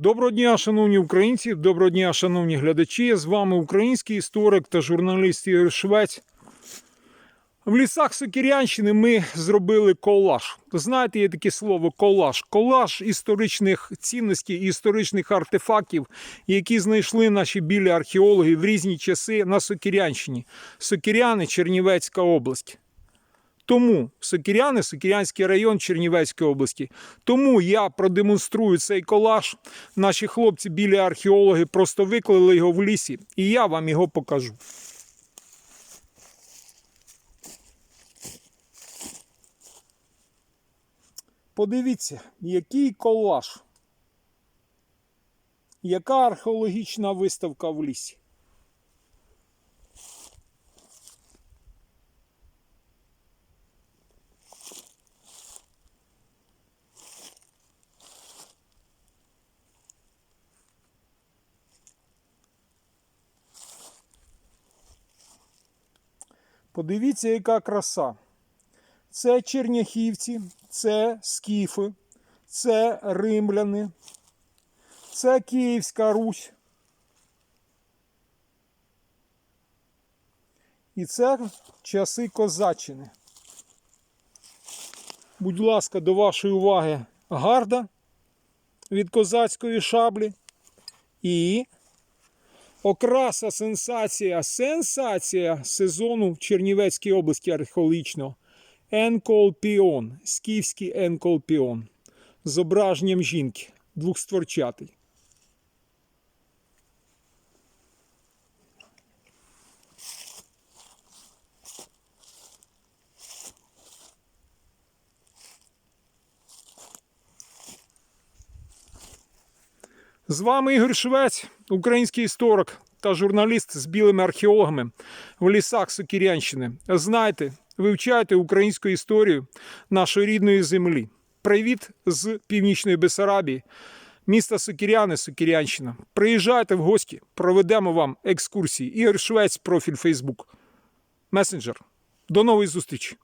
Доброго дня, шановні українці, доброго дня, шановні глядачі. З вами український історик та журналіст Ігор Швець. В лісах Сокірянщини ми зробили колаж. Знаєте, є таке слово колаж. Колаж історичних цінностей історичних артефактів, які знайшли наші білі археологи в різні часи на Сокірянщині. Сокіряни, Чернівецька область. Тому Сокіряни, Сокірянський район Чернівецької області. Тому я продемонструю цей колаж. Наші хлопці, білі археологи, просто виклали його в лісі, і я вам його покажу. Подивіться, який колаж. Яка археологічна виставка в лісі? Подивіться, яка краса. Це черняхівці, це скіфи, це римляни, це Київська Русь. І це часи козаччини. Будь ласка, до вашої уваги гарда від козацької шаблі і окраса сенсація, сенсація сезону в Чернівецькій області археологічно. Енколпіон, скіфський енколпіон. Зображенням жінки, двохстворчатий. З вами Ігор Швець, український історик та журналіст з білими археологами в лісах Сокірянщини. Знайте, вивчайте українську історію нашої рідної землі. Привіт з північної Бесарабії, міста Сокіряни, Сокірянщина. Приїжджайте в гості, проведемо вам екскурсії. Ігор Швець, профіль Фейсбук. Месенджер. До нової зустрічі!